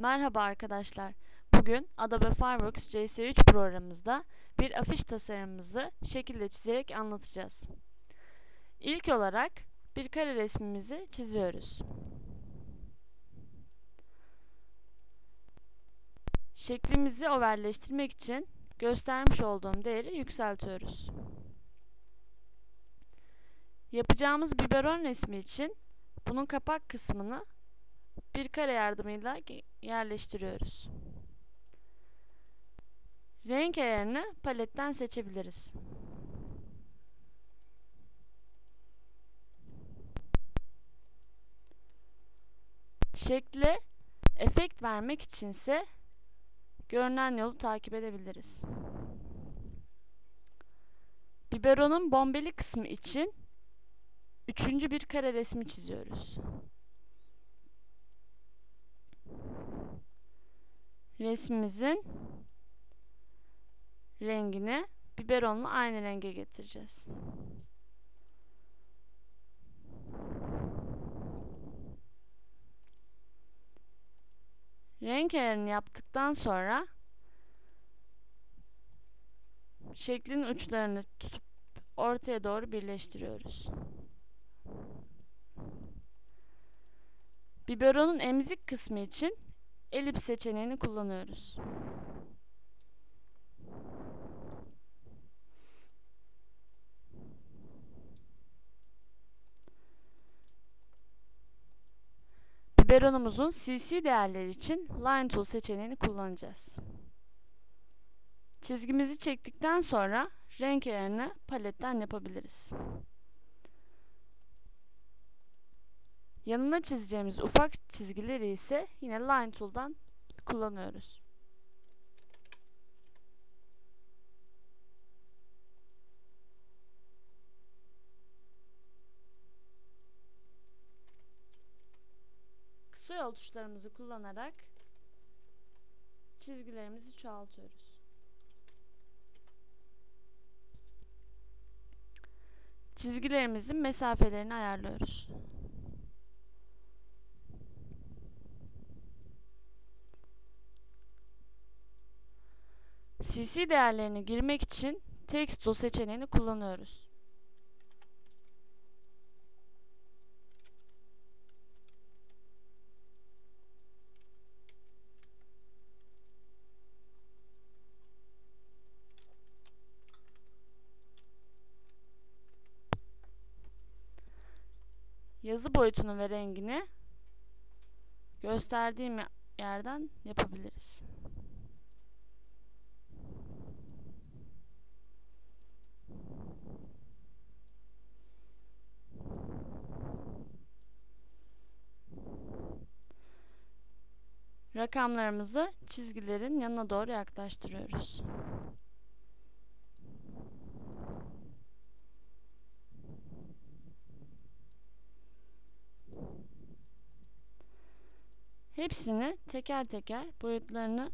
Merhaba arkadaşlar. Bugün Adobe Fireworks CS3 programımızda bir afiş tasarımımızı şekilde çizerek anlatacağız. İlk olarak bir kare resmimizi çiziyoruz. Şeklimizi ovalleştirmek için göstermiş olduğum değeri yükseltiyoruz. Yapacağımız biberon resmi için bunun kapak kısmını bir kare yardımıyla yerleştiriyoruz. Renk ayarını paletten seçebiliriz. Şekle efekt vermek içinse görünen yolu takip edebiliriz. Biberonun bombeli kısmı için üçüncü bir kare resmi çiziyoruz. Resmimizin rengini biberonla aynı renge getireceğiz. Renk ayarını yaptıktan sonra şeklin uçlarını tutup ortaya doğru birleştiriyoruz. Biberonun emzik kısmı için elips seçeneğini kullanıyoruz. Biberonumuzun CC değerleri için Line Tool seçeneğini kullanacağız. Çizgimizi çektikten sonra renk ayarını paletten yapabiliriz. Yanına çizeceğimiz ufak çizgileri ise yine Line Tool'dan kullanıyoruz. Kısa yol tuşlarımızı kullanarak çizgilerimizi çoğaltıyoruz. Çizgilerimizin mesafelerini ayarlıyoruz. CC değerlerini girmek için Text Tool seçeneğini kullanıyoruz. Yazı boyutunu ve rengini gösterdiğim yerden yapabiliriz. Rakamlarımızı çizgilerin yanına doğru yaklaştırıyoruz. Hepsini teker teker boyutlarını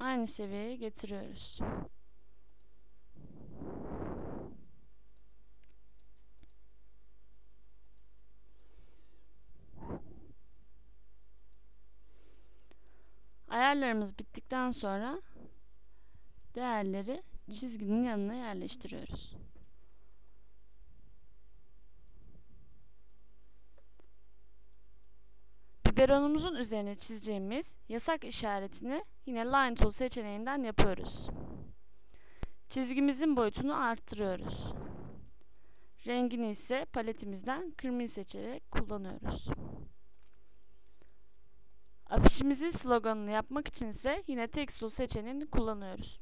aynı seviyeye getiriyoruz. Ayarlarımız bittikten sonra değerleri çizginin yanına yerleştiriyoruz. Biberonumuzun üzerine çizeceğimiz yasak işaretini yine Line Tool seçeneğinden yapıyoruz. Çizgimizin boyutunu arttırıyoruz. Rengini ise paletimizden kırmızı seçerek kullanıyoruz. Afişimizin sloganını yapmak için ise yine Text Tool seçeneğini kullanıyoruz.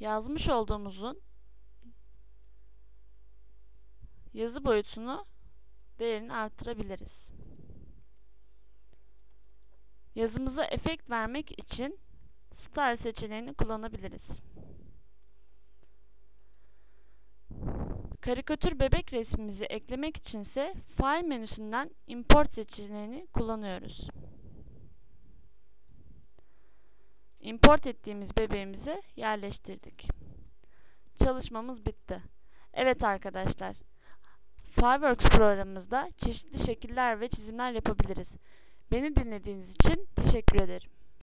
Yazmış olduğumuzun yazı boyutunu değerini arttırabiliriz. Yazımıza efekt vermek için Style seçeneğini kullanabiliriz. Karikatür bebek resmimizi eklemek içinse File menüsünden Import seçeneğini kullanıyoruz. Import ettiğimiz bebeğimizi yerleştirdik. Çalışmamız bitti. Evet arkadaşlar, Fireworks programımızda çeşitli şekiller ve çizimler yapabiliriz. Beni dinlediğiniz için teşekkür ederim.